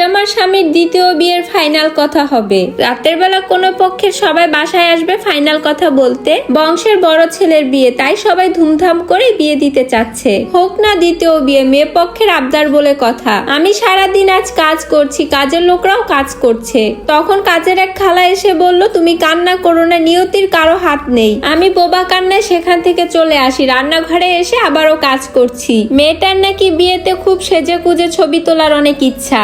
আমার স্বামীর দ্বিতীয় বিয়ের ফাইনাল কথা হবে। রাতের বেলা কোনো পক্ষের সবাই বাসায় আসবে ফাইনাল কথা বলতে। বংশের বড় ছেলের বিয়ে, তাই সবাই ধুমধাম করে বিয়ে দিতে চাচ্ছে। হোক না দ্বিতীয় বিয়ে, মেয়ে পক্ষের আবদার বলে কথা। আমি সারাদিন আজ কাজ করছি, কাজের লোকরাও কাজ করছে। তখন কাজের এক খালা এসে বলল, তুমি কান্না করো না, নিয়তির কারও হাত নেই। আমি বোবা কান্নায় সেখান থেকে চলে আসি, রান্নাঘরে এসে আবারও কাজ করছি। মেয়েটার নাকি বিয়েতে খুব সেজে কুজে ছবি তোলার অনেক ইচ্ছা।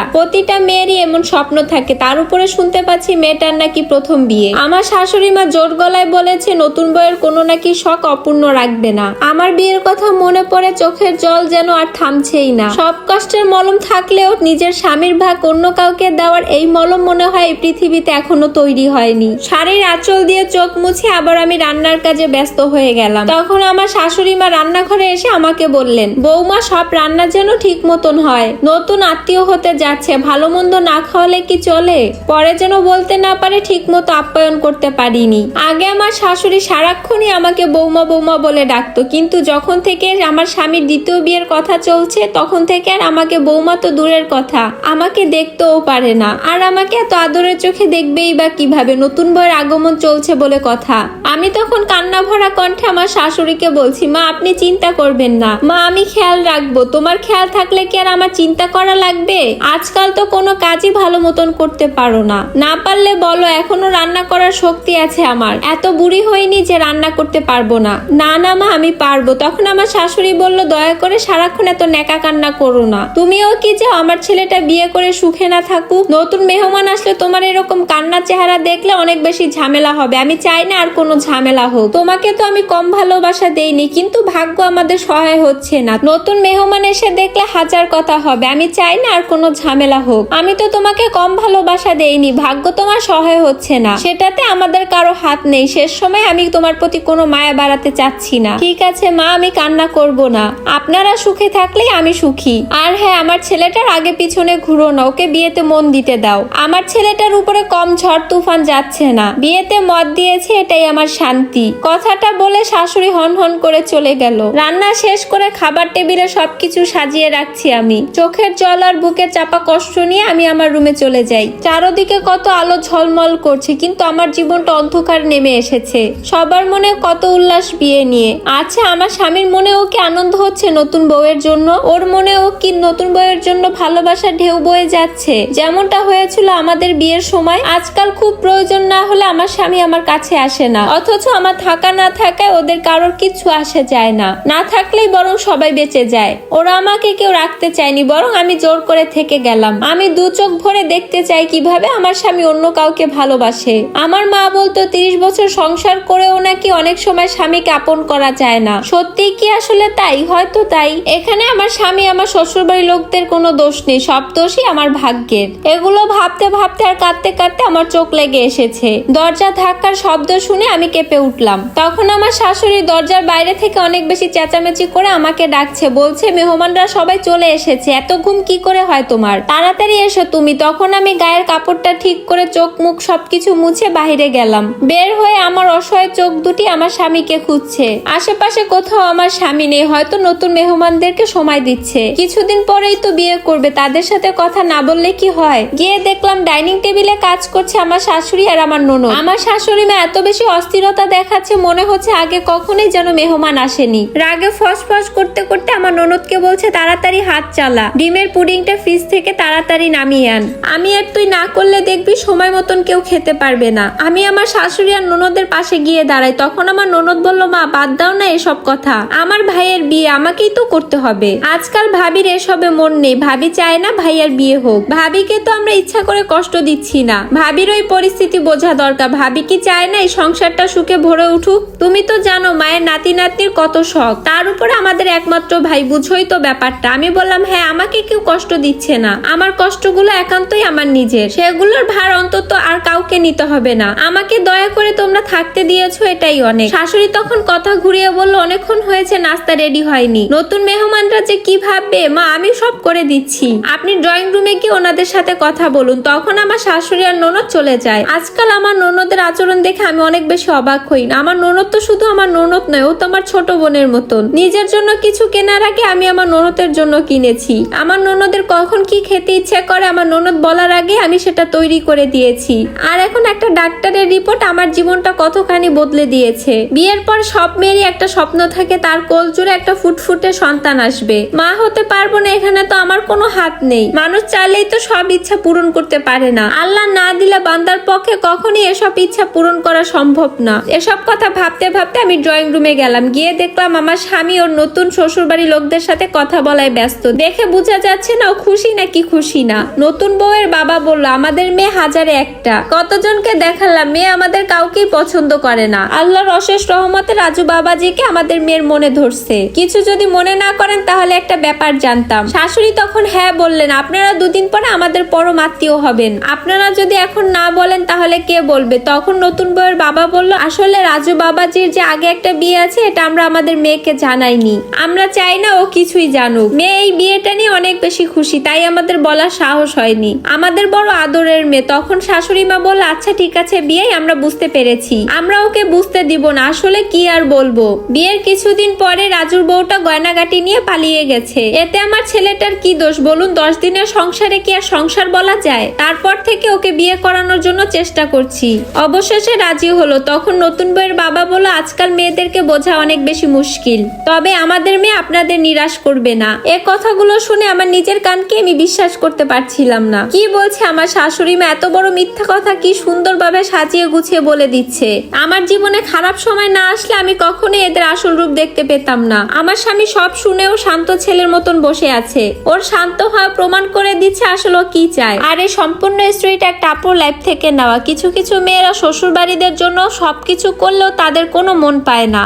প্রতিটা মেয়েরই এমন স্বপ্ন থাকে। তার উপরে শুনতে পাচ্ছি মেয়েটার নাকি প্রথম বিয়ে। আমার শাশুড়ি মা জোর গলায় বলেছে, নতুন বইয়ের কোনো নাকি শখ অপূর্ণ রাখবে না। আমার বিয়ের কথা মনে পড়ে চোখের জল যেন আর থামছেই না। সব কষ্টের মলম থাকলেও নিজের স্বামীর ভাগ অন্য কাউকে দেওয়ার এই মলম মনে হয় এই পৃথিবীতে এখনও তৈরি হয়নি। শাড়ির আঁচল দিয়ে চোখ মুছে আবার আমি রান্নার কাজে ব্যস্ত হয়ে গেলাম। তখন আমার শাশুড়ি মা রান্নাঘরে এসে আমাকে বললেন, বৌমা, সব রান্না যেন ঠিক মতন হয়। নতুন আত্মীয় হতে যাচ্ছে ভালো মন্দ না খাওয়ালে কি চলে? পরে যেন বলতে না পারে ঠিক মতো আপ্যায়ন করতে পারিনি। আগে আমার শাশুড়ি সারাক্ষণই আমাকে বৌমা বৌমা বলে ডাকতো। কিন্তু যখন থেকে আমার স্বামীর দ্বিতীয় বিয়ের কথা চলছে, তখন থেকে আর আমাকে বৌমা তো দূরের কথা। আমাকে দেখতেও পারে না। আর আমাকে এত আদরের চোখে দেখবেই বা কীভাবে? নতুন বইয়ের আগমন চলছে বলে কথা। আমি তখন কান্না ভরা কণ্ঠে আমার শাশুড়িকে বলছি, মা, আপনি চিন্তা করবেন না। মা, আমি খেয়াল রাখব। তোমার খেয়াল থাকলে কি আর আমার চিন্তা করা লাগবে? আজকাল তো কোনো কাজই ভালো মতন করতে পারো না। না পারলে বলো, এখনও রান্না করার শক্তি আছে আমার। এত বুড়ি হয়নি যে রান্না করতে পারব না। না না মা, আমি পারব। তখন আমার শাশুড়ি বলল, দয়া করে সারাক্ষণ এত নেকা কান্না করো না। তুমিও কি চাও আমার ছেলেটা বিয়ে করে সুখে না থাকুক? নতুন মেহমান আসলে তোমার এরকম কান্না চেহারা দেখলে অনেক বেশি ঝামেলা হবে। আমি চাই না আর কোনো ঝামেলা হোক। তোমাকে তো আমি কম ভালোবাসা দেইনি, কিন্তু ভাগ্য আমাদের সহায় হচ্ছে না। নতুন মেহমান এসে দেখলে হাজার কথা হবে। আমি চাই না আর কোনো ঝামেলা হোক। আমি তো তোমাকে কম ভালোবাসা দেইনি, ভাগ্য তোমার সহায় হচ্ছে না। সেটাতে আমাদের কারও হাত নেই। শেষ সময় আমি তোমার প্রতি কোনো মায়া বাড়াতে চাচ্ছি না। ঠিক আছে, মা, আমি কান্না করব না। আপনারা সুখে থাকলেই আমি সুখী। আর হ্যাঁ আমার ছেলেটার আগে পিছনে ঘুরো না। ওকে বিয়েতে মন দিতে দাও। আমার ছেলেটার উপরে কম ঝড় তুফান যাচ্ছে না। বিয়েতে মত দিয়েছে, এটাই আমার শান্তি। কথাটা বলে শাশুড়ি হন হন করে চলে গেল। রান্না শেষ করে খাবার টেবিলে সবকিছু সাজিয়ে রাখছি আমি। চোখের জল আর বুকে চাপা কষ্ট নিয়ে আমি আমার রুমে চলে যাই। চারদিকে কত আলো ঝলমল করছে, কিন্তু আমার জীবনটা অন্ধকার নেমে এসেছে। সবার মনে কত উল্লাস বিয়ে নিয়ে। আচ্ছা আমার স্বামীর মনেও কি আনন্দ হচ্ছে নতুন বউয়ের জন্য? ওর মনেও কি নতুন বউয়ের জন্য ভালোবাসা ঢেউ বয়ে যাচ্ছে? যেমনটা হয়েছিল আমাদের বিয়ের সময়, আজকাল খুব প্রয়োজন না হলে আমার স্বামী আমার কাছে আসে না। অথচ আমার থাকা না থাকায় ওদের কারোর কিছু আসে যায় না। না থাকলেই বরং সবাই বেঁচে যায়। ওরা আমাকে কেউ রাখতে চায়নি, বরং আমি জোর করে থেকে গেলাম। আমি দু চোখ ভরে দেখতে চাই কীভাবে আমার স্বামী অন্য কাউকে ভালোবাসে। আমার মা বলতো, তিরিশ বছর সংসার করেও নাকি অনেক সময় স্বামীকে আপন করা যায় না। সত্যি কি আসলে তাই? হয়তো তাই। এখানে আমার স্বামী আমার শ্বশুরবাড়ির লোকদের কোনো দোষ নেই, সব দোষই আমার ভাগ্যের। এগুলো ভাবতে ভাবতে আর কাঁদতে কাঁদতে আমার চোখ লেগে এসেছে। দরজা ধাক্কার শব্দ শুনে আমি কেঁপে উঠলাম। তখন আমার শাশুড়ি দরজার বাইরে থেকে অনেক বেশি চেঁচামেচি করে আমাকে ডাকছে, বলছে, মেহমানরা সবাই চলে এসেছে, এত ঘুম কি করে হয় তোমার? তাড়াতাড়ি এসো তুমি। তখন আমি গায়ের কাপড়টা ঠিক করে চোখ মুখ সবকিছু মুছে বাইরে গেলাম। বের হয়ে আমার অসহায় চোখ দুটি আমার স্বামীকে খুঁজছে। আশেপাশে কোথাও আমার স্বামী নেই, হয়তো নতুন মেহমানদেরকে সময় দিচ্ছে। কিছুদিন পরেই তো বিয়ে করবে, তাদের সাথে কথা না বললে কি হয়? গিয়ে দেখলাম ডাইনিং টেবিলে কাজ করছে আমার শাশুড়ি আর আমার ননদ। আমার শাশুড়ি মা এত বেশি অস্থিরতা দেখাচ্ছে, মনে হচ্ছে আগে কখনোই যেন মেহমান আসেনি। রাগে ফস ফস করতে করতে আমার ননদকে বলছে, তাড়াতাড়ি হাত চালা। ডিমের পুডিংটা ফ্রিজ থেকে তাড়াতাড়ি নামিয়ে আন। আমি আর তুই না করলে দেখবি সময় মতন কেউ খেতে পারবে না। আমি আমার শাশুড়ি আর ননদের পাশে গিয়ে দাঁড়াই, তখন আমার ননদ বলল, মা, বাদ দাও না এসব কথা। আমার ভাইয়ের বিয়ে আমাকেই তো করতে হবে। আজকাল ভাবির এসবে মন নেই। ভাবি চায় না ভাইয়ার বিয়ে হোক। ভাবিকে তো আমরা ইচ্ছা করে কষ্ট দিচ্ছি না। ভাবির ওই পরিস্থিতি বোঝা দরকার। ভাবি কি চায় না এই সংসারটা সুখে ভরে উঠুক? তুমি তো জানো মায়ের নাতি নাতনির কত শখ। তার উপরে আমাদের একমাত্র ভাই, বুঝোই তো ব্যাপারটা। আমি বললাম হ্যাঁ আমাকে কেউ কষ্ট দিচ্ছে না। আমার কষ্টগুলো একান্তই আমার নিজের। সেগুলোর ভার অন্তত আর কাউকে নিতে হবে না। আমাকে দয়া করে তোমরা থাকতে দিয়েছ এটাই অনেক। শাশুড়ি তখন কথা ঘুরিয়ে বলল, অনেকক্ষণ হয়েছে, নাস্তা রেডি হয়নি। নতুন মেহমানরা যে কি ভাববে? মা, আমি সব করে দিচ্ছি। আপনি ড্রয়িং রুমে গিয়ে ওনাদের সাথে কথা বলুন। তখন আমার শাশুড়ি আর ননদ চলে যায়। আজকাল আমার ননদের আচরণ দেখে আমি অনেক বেশি অবাক হই। না আমার ননদ তো শুধু আমার ননদ নয়, ও তো আমার ছোট বোনের মতন। নিজের জন্য কিছু কেনার আগে আমি আমার ননদের জন্য কিনেছি। আমার ননদের কখন কি খেতে ইচ্ছে করে আমার ননদ বলার আগে আমি সেটা তৈরি করে দিয়েছি। আর এখন একটা ডাক্তারের রিপোর্ট আমার জীবনটা কতখানি বদলে দিয়েছে। বিয়ের পর সব মেয়েরই একটা স্বপ্ন থাকে, তার কোল জুড়ে একটা ফুটফুটে সন্তান আসবে। মা হতে পারব না, এখানে তো আমার কোনো হাত নেই। মানুষ চাইলেই তো সব ইচ্ছা পূরণ করতে পারে না। আল্লাহ না দিলে বান্দার পক্ষে কখনই এসব ইচ্ছা পূরণ করা সম্ভব না। এসব কথা ভাবতে ভাবতে আমি ড্রয়িং রুমে গেলাম। গিয়ে দেখলাম আমার স্বামী ওর নতুন শ্বশুরবাড়ির লোকদের সাথে কথা বলায় ব্যস্ত। দেখে বোঝা যাচ্ছে না ও খুশি নাকি খুশি। না। নতুন বউয়ের বাবা বলল, আমাদের মেয়ে হাজারে একটা। কতজনকে দেখালাম, মেয়ে আমাদের কাউকেই পছন্দ করে না। আল্লাহর অশেষ রহমতে রাজু বাবাজিকে আমাদের মেয়ের মনে ধরছে। কিছু যদি মনে না করেন, তাহলে একটা ব্যাপার জানতাম। শাশুড়ি তখন হ্যাঁ বললেন, আপনারা দুদিন পরে আমাদের পরম আত্মীয় হবেন। আপনারা যদি এখন না বলেন, তাহলে কে বলবে? তখন নতুন বউয়ের বাবা বলল, আসলে রাজু বাবাজির যে আগে একটা বিয়ে আছে, এটা আমরা আমাদের মেয়েকে জানাইনি। আমরা চাই না ও কিছুই জানুক। মেয়ে এই বিয়েটা নিয়ে অনেক বেশি খুশি, তাই আমাদের বলার সাহস হয়নি। আমাদের বড় আদরের মেয়ে, তখন শাশুড়ি মা বলল আচ্ছা ঠিক আছে, বিয়েই আমরা বুঝতে পেরেছি। আমরা ওকে বুঝতে দিব না, আসলে কি আর বলব? বিয়ের কিছুদিন পরে রাজুর বউটা গয়নাগাটি নিয়ে পালিয়ে গেছে। এতে আমার ছেলেটার কি দোষ বলুন? দশ দিনের সংসারে কি আর সংসার বলা যায়? তারপর থেকে ওকে বিয়ে করানোর জন্য চেষ্টা করছি। অবশেষে রাজি হলো। তখন নতুন বইয়ের বাবা বলল, আজকাল মেয়েদেরকে বোঝা অনেক বেশি মুশকিল। তবে আমাদের মেয়ে আপনাদের নিরাশ করবে না। এ কথাগুলো শুনে আমার নিজের কানকে আমি বিশ্বাস করতে পারছিলাম না। কি বলছে আমার শাশুড়ি মা? এত বড় মিথ্যা কথা কি সুন্দরভাবে সাজিয়ে গুছিয়ে বলে দিচ্ছে। আমার জীবনে খারাপ সময় না আসলে আমি কখনোই এদের আসল রূপ দেখতে পেতাম না। আমার স্বামী সব শুনেও শান্ত ছেলের মতন বসে আছে। ওর শান্ত হওয়া প্রমাণ করে দিচ্ছে আসলে কি চায়। আর এই সম্পূর্ণ স্টোরিটা একটা আপুর লাইফ থেকে নেওয়া। কিছু কিছু মেয়েরা শ্বশুর বাড়িদের জন্য সবকিছু করলেও তাদের কোনো মন পায় না।